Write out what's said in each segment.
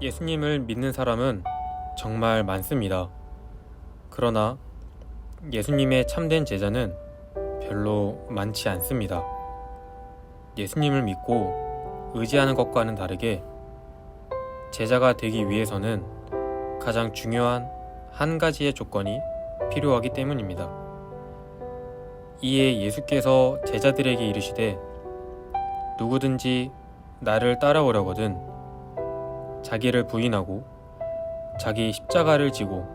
예수님을 믿는 사람은 정말 많습니다. 그러나 예수님의 참된 제자는 별로 많지 않습니다. 예수님을 믿고 의지하는 것과는 다르게 제자가 되기 위해서는 가장 중요한 한 가지의 조건이 필요하기 때문입니다. 이에 예수께서 제자들에게 이르시되 누구든지 나를 따라오려거든 자기를 부인하고 자기 십자가를 지고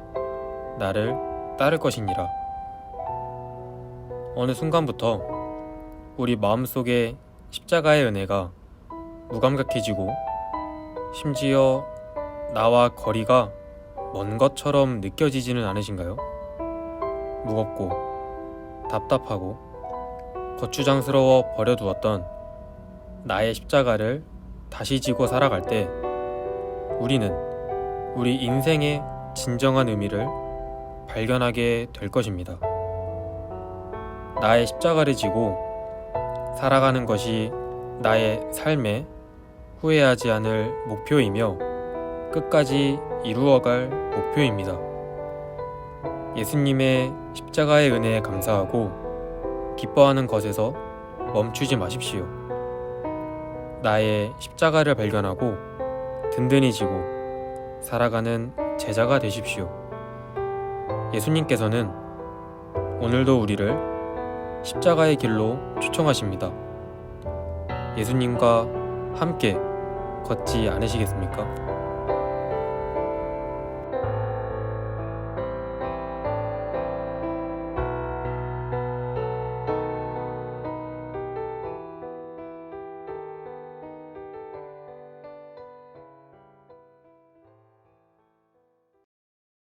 나를 따를 것이니라. 어느 순간부터 우리 마음속에 십자가의 은혜가 무감각해지고 심지어 나와 거리가 먼 것처럼 느껴지지는 않으신가요? 무겁고 답답하고 거추장스러워 버려두었던 나의 십자가를 다시 지고 살아갈 때 우리는 우리 인생의 진정한 의미를 발견하게 될 것입니다. 나의 십자가를 지고 살아가는 것이 나의 삶에 후회하지 않을 목표이며 끝까지 이루어갈 목표입니다. 예수님의 십자가의 은혜에 감사하고 기뻐하는 것에서 멈추지 마십시오. 나의 십자가를 발견하고 든든히 지고 살아가는 제자가 되십시오. 예수님께서는 오늘도 우리를 십자가의 길로 초청하십니다. 예수님과 함께 걷지 않으시겠습니까?